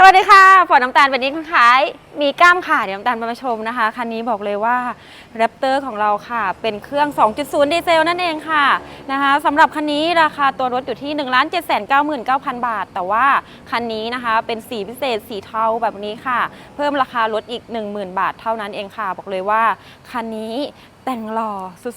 สวัสดีค่ะฝนน้ำตาลวันนี้คุณขาย มีกล้ามค่ะเดี๋ยวน้ำตาลมาชมนะคะ คันนี้บอกเลยว่าแรปเตอร์ของเราค่ะ เป็นเครื่อง 2.0 ดีเซลนั่นเองค่ะนะคะสำหรับคันนี้ราคาตัวรถอยู่ที่ 1 7 9 9 0 0 0 บาท แต่ว่าคันนี้นะคะเป็นสีพิเศษสีเทาแบบนี้ค่ะ เพิ่มราคารถอีก 10,000 บาทเท่านั้นเองค่ะ บอกเลยว่าคันนี้ แต่งหล่อ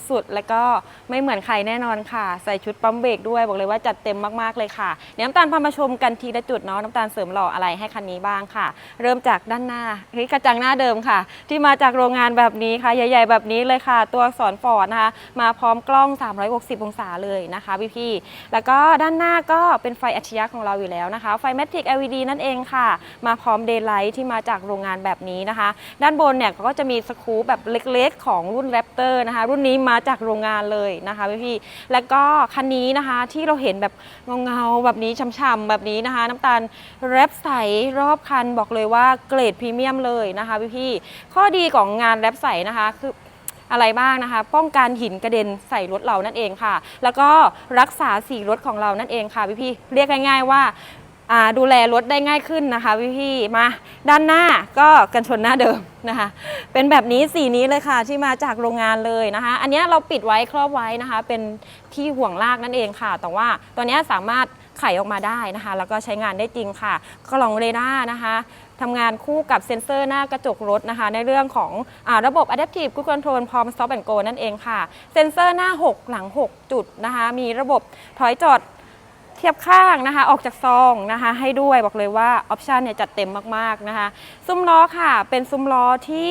สุดๆ แล้วก็ไม่เหมือนใครแน่นอนค่ะ ใส่ชุดปั๊มเบรกด้วย บอกเลยว่าจัดเต็มมากๆเลยค่ะเดี๋ยวน้ำตาลพามาชมกันทีละจุดเนาะน้ำตาลเสริมหล่ออะไรให้คันนี้บ้างค่ะ เริ่มจากด้านหน้าเฮ้ยกระจังหน้าเดิมค่ะ ที่มาจากโรงงานแบบนี้ค่ะ ใหญ่ ๆ แบบนี้เลยค่ะ ตัวอักษรฟอร์ดนะคะมาพร้อมกล้อง 360 องศาเลยนะคะพี่ๆแล้วก็ด้านหน้าก็เป็นไฟอัจฉริยะของเราอยู่แล้วนะคะ ไฟ Matic LED นั่นเองค่ะ มาพร้อม Daylight ที่มาจากโรงงานแบบนี้นะคะ ด้านบนเนี่ยก็จะมีสกรูปแบบเล็กๆ ของรุ่น Raptor นะคะ รุ่นนี้มาจากโรงงานเลยนะคะพี่ๆแล้วก็คันนี้นะคะที่เราเห็นแบบเงาๆแบบนี้ช่ำๆแบบนี้นะคะ น้ำตาลแรปใสรอบคันบอกเลยว่าเกรดพรีเมียมเลยนะคะพี่ๆข้อดีของงานแรปใสนะคะคืออะไรบ้างนะคะ ป้องกันหินกระเด็นใส่รถเรานั่นเองค่ะ แล้วก็รักษาสีรถของเรานั่นเองค่ะพี่ๆเรียกง่ายๆว่า ดูแลรถได้ง่ายขึ้นนะคะพี่ๆมาด้านหน้าก็กันชนหน้าเดิมนะคะ เป็นแบบนี้สีนี้เลยค่ะที่มาจากโรงงานเลยนะคะ อันนี้เราปิดไว้ครอบไว้นะคะ เป็นที่ห่วงลากนั่นเองค่ะ แต่ว่าตัวนี้สามารถไขออกมาได้นะคะ แล้วก็ใช้งานได้จริงค่ะกล่องเรดาร์นะคะทำงานคู่กับเซ็นเซอร์หน้ากระจกรถนะคะ ในเรื่องของอระบบ Adaptive Cruise Control พร้อม Stop and Go นั่นเองค่ะ เซ็นเซอร์หน้า 6 หลัง 6 จุดนะคะ มีระบบถอยจอด ทียบข้างนะคะ ออกจากซองนะคะ ให้ด้วยบอกเลยว่าออปชันเนี่ยจัดเต็มมากๆนะคะซุ้มล้อค่ะเป็นซุ้มล้อที่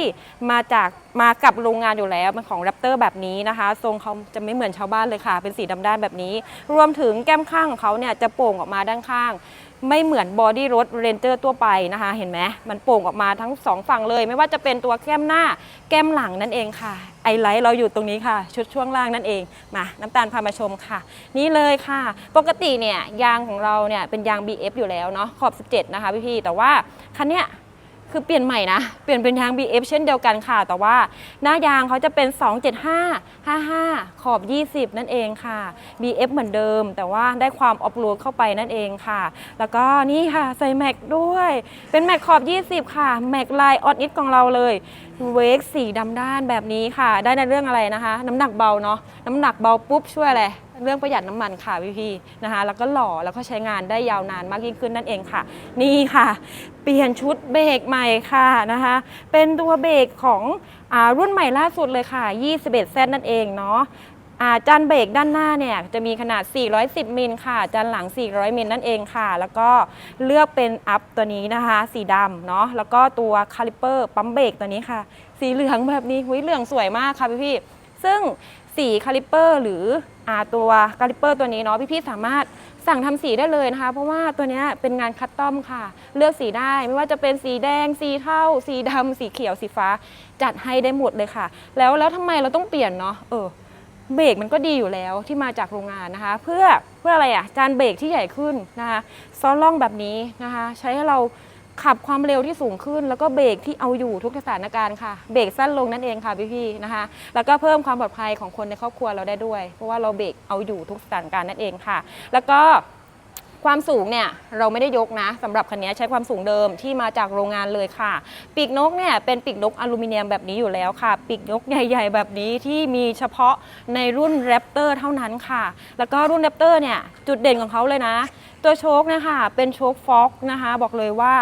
มาจากมากับโรงงานอยู่แล้วเป็นของแรปเตอร์แบบนี้นะคะ ทรงเขาจะไม่เหมือนชาวบ้านเลยค่ะ เป็นสีดำด้านแบบนี้ รวมถึงแก้มข้างของเขาเนี่ยจะโป่งออกมาด้านข้าง ไม่เหมือนบอดี้รถเรนเจอร์ตัวไปนะคะ เห็นไหมมันโป่งออกมาทั้งสองฝั่งเลย ไม่ว่าจะเป็นตัวแก้มหน้าแก้มหลังนั่นเองค่ะไอไลท์เราอยู่ตรงนี้ค่ะ ชุดช่วงล่างนั่นเองมาน้ำตาลพามาชมค่ะ นี่เลยค่ะ ปกติเนี่ยยางของเราเนี่ยเป็นยาง BF อยู่แล้วเนาะขอบ 17 นะคะพี่ๆแต่ว่าคันเนี้ย คือเปลี่ยนใหม่นะ เปลี่ยนเป็นยาง BF เช่นเดียวกันค่ะ แต่ว่าหน้ายางเขาจะเป็น 275 55 ขอบ 20 นั่นเองค่ะ BF เหมือนเดิม แต่ว่าได้ความออฟโรดเข้าไปนั่นเองค่ะ แล้วก็นี่ค่ะใส่แม็กด้วย เป็นแม็กขอบ 20 ค่ะ แม็กลายออดอิทของเราเลย เวกสีดำด้านแบบนี้ค่ะ ได้ในเรื่องอะไรนะคะ น้ำหนักเบาเนาะ น้ำหนักเบาปุ๊บช่วยอะไร เรื่องประหยัดน้ำมันค่ะพี่พี่ๆนะคะ แล้วก็หล่อแล้วก็ใช้งานได้ยาวนานมากยิ่งขึ้นนั่นเองค่ะ นี่ค่ะ เปลี่ยนชุดเบรกใหม่ค่ะนะคะ เป็นตัวเบรกของอรุ่นใหม่ล่าสุดเลยค่ะ 21 เซนนั่นเองเนาะาจานเบรกด้านหน้าเนี่ยจะมีขนาด 410 มิลค่ะ จานหลัง 400 มิลนั่นเองค่ะ แล้วก็เลือกเป็นอัพตัวนี้นะคะ สีดำเนาะ แล้วก็ตัวคาลิเปอร์ปั๊มเบรกตัวนี้ค่ะ สีเหลืองแบบนี้หุยเหลืองสวยมากค่ะพี่พี่ ซึ่งสีคาลิเปอร์หรืออตัวคาลิเปอร์ตัวนี้เนาะพี่ๆสามารถสั่งทำสีได้เลยนะคะ เพราะว่าตัวนี้เป็นงานคัสตอมค่ะ เลือกสีได้ไม่ว่าจะเป็นสีแดง สีเทาสีดำสีเขียวสีฟ้า จัดให้ได้หมดเลยค่ะ แล้วแล้วทำไมเราต้องเปลี่ยนเนาะเออเบรกมันก็ดีอยู่แล้วที่มาจากโรงงานนะคะ เพื่อเพื่ออะไรอะ่ะจานเบรกที่ใหญ่ขึ้นนะคะซ้อนล่องแบบนี้นะคะ ใช้ให้เรา ขับความเร็วที่สูงขึ้น แล้วก็เบรกที่เอาอยู่ทุกสถานการณ์ค่ะ เบรกสั้นลงนั่นเองค่ะพี่ๆนะคะ แล้วก็เพิ่มความปลอดภัยของคนในครอบครัวเราได้ด้วย เพราะว่าเราเบรกเอาอยู่ทุกสถานการณ์นั่นเองค่ะ แล้วก็ความสูงเนี่ยเราไม่ได้ยกนะสำหรับคันนี้ใช้ความสูงเดิมที่มาจากโรงงานเลยค่ะ ปีกนกเนี่ยเป็นปีกนกอลูมิเนียมแบบนี้อยู่แล้วค่ะ ปีกนกใหญ่ ๆ แบบนี้ที่มีเฉพาะในรุ่นแรปเตอร์เท่านั้นค่ะ แล้วก็รุ่นแรปเตอร์เนี่ยจุดเด่นของเขาเลยนะ ตัวโชคนะคะเป็นโชคฟ็อกนะคะ บอกเลยว่า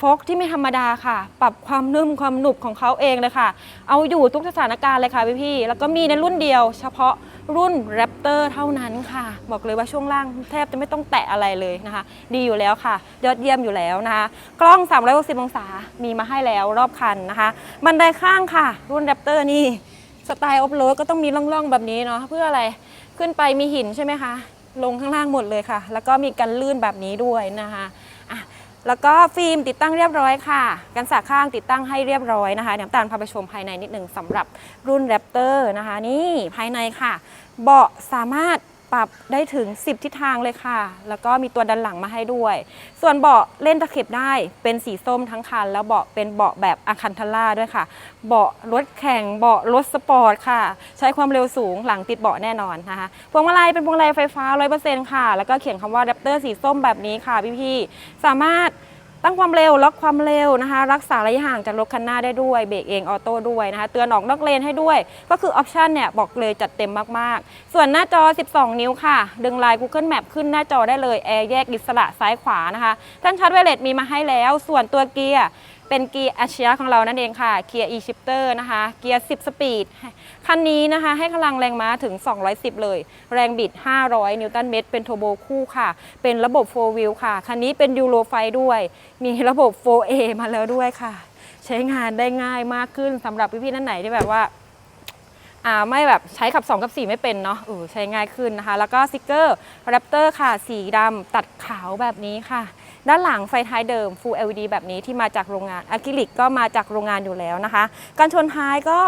ฟ็อกที่ไม่ธรรมดาค่ะ ปรับความนุ่มความหนุบของเขาเองเลยค่ะ เอาอยู่ทุกสถานการณ์เลยค่ะพี่ๆแล้วก็มีในรุ่นเดียว เฉพาะรุ่นแรปเตอร์เท่านั้นค่ะ บอกเลยว่าช่วงล่างแทบจะไม่ต้องแตะอะไรเลยนะคะ ดีอยู่แล้วค่ะ ยอดเยี่ยมอยู่แล้วนะคะ กล้อง 360 องศา มีมาให้แล้วรอบคันนะคะ บันไดข้างค่ะ รุ่นแรปเตอร์นี่สไตล์ออฟโรดก็ต้องมีร่องๆแบบนี้เนาะเพื่ออะไรขึ้นไปมีหินใช่ไหมคะ ลงข้างล่างหมดเลยค่ะ แล้วก็มีกันลื่นแบบนี้ด้วยนะคะอะแล้วก็ฟิล์มติดตั้งเรียบร้อยค่ะ กันสาข้างติดตั้งให้เรียบร้อยนะคะเดี๋ยวน้ำตาลพาไปชมภายในนิดหนึ่งสำหรับรุ่นแรปเตอร์นะคะ นี่ภายในค่ะ เบาะสามารถ ปรับได้ถึง 10 ทิศทางเลยค่ะ แล้วก็มีตัวดันหลังมาให้ด้วย ส่วนเบาะเล่นตะเข็บได้เป็นสีส้มทั้งคัน แล้วเบาะเป็นเบาะแบบอาคันทาร่าด้วยค่ะ เบาะรถแข่งเบาะรถสปอร์ตค่ะ ใช้ความเร็วสูงหลังติดเบาะแน่นอนนะคะพวงมาลัยเป็นพวงมาลัยไฟฟ้า 100%ค่ะ แล้วก็เขียนคำว่า Raptor สีส้มแบบนี้ค่ะพี่ๆสามารถ ตั้งความเร็วล็อกความเร็วนะคะ รักษาระยะห่างจากรถคันหน้าได้ด้วยเบรกเองออโต้ด้วยนะคะเตือนออกนอกเลนให้ด้วย ก็คือออปชันเนี่ยบอกเลยจัดเต็มมากๆ ส่วนหน้าจอ 12 นิ้วค่ะ ดึงไลน์ Google Map ขึ้นหน้าจอได้เลยแอร์แยกอิสระซ้ายขวานะคะท่านชาร์จไวเลสมีมาให้แล้ว ส่วนตัวเกียร์ เป็นเกียร์อัจฉริยของเรานั่นเองค่ะ เกียร์ e-shifter นะคะ เกียร์ 10 สปีด คันนี้นะคะ ให้กำลังแรงม้าถึง 210 เลย แรงบิด 500 นิวตันเมตร เป็นโทโบคู่ค่ะ เป็นระบบ 4 wheel ค่ะ คันนี้เป็นยูโรไฟด้วย มีระบบ 4A มาแล้วด้วยค่ะ ใช้งานได้ง่ายมากขึ้นสำหรับพี่ๆท่นไหนที่แบบว่าอ่าไม่แบบใช้ขับ 2 กับ 4 ไม่เป็นเนาะเออใช้ง่ายขึ้นนะคะ แล้วก็สติกเกอร์แรปเตอร์ค่ะ สีดำตัดขาวแบบนี้ค่ะ ด้านหลังไฟท้ายเดิม Full LED แบบนี้ที่มาจากโรงงานอะคริลิกก็มาจากโรงงานอยู่แล้วนะคะ การชนท้ายก็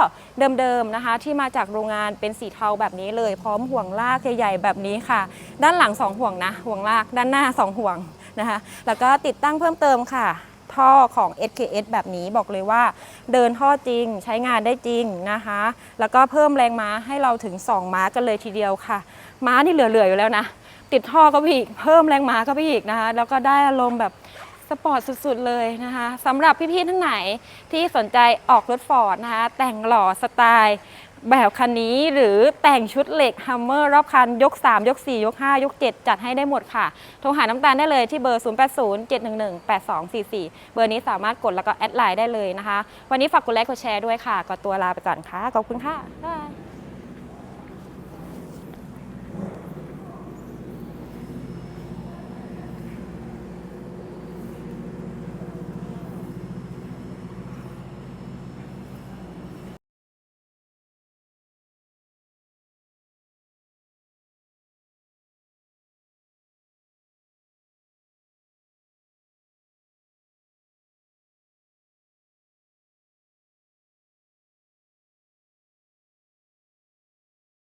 เดิมๆนะคะ ที่มาจากโรงงานเป็นสีเทาแบบนี้เลย พร้อมห่วงลากใหญ่ๆแบบนี้ค่ะ ด้านหลัง 2 ห่วงนะห่วงลากด้านหน้า 2 ห่วงนะคะ แล้วก็ติดตั้งเพิ่มเติมค่ะ ท่อของ SKS แบบนี้บอกเลยว่า เดินท่อจริงใช้งานได้จริงนะคะ แล้วก็เพิ่มแรงม้าให้เราถึง 2 ม้ากันเลยทีเดียวค่ะ ม้านี่เหลือๆอยู่แล้วนะ ติดท่อก็ไปอีก เพิ่มแรงม้าก็ไปอีกนะคะ แล้วก็ได้อารมณ์แบบสปอร์ตสุดๆเลยนะคะสำหรับพี่ๆท่านไหนที่สนใจออกรถฟอร์ดนะคะแต่งหล่อสไตล์แบบคันนี้หรือแต่งชุดเหล็กฮัมเมอร์รอบคัน ยก 3 ยก 4 ยก 5 ยก 7 จัดให้ได้หมดค่ะ โทรหาน้ำตาลได้เลยที่เบอร์ 0807118244 เบอร์นี้สามารถกดแล้วก็แอดไลน์ได้เลยนะคะ วันนี้ฝากกดไลค์กดแชร์ด้วยค่ะ ก็ตัวลาไปก่อนค่ะ ขอบคุณค่ะ บ๊ายบาย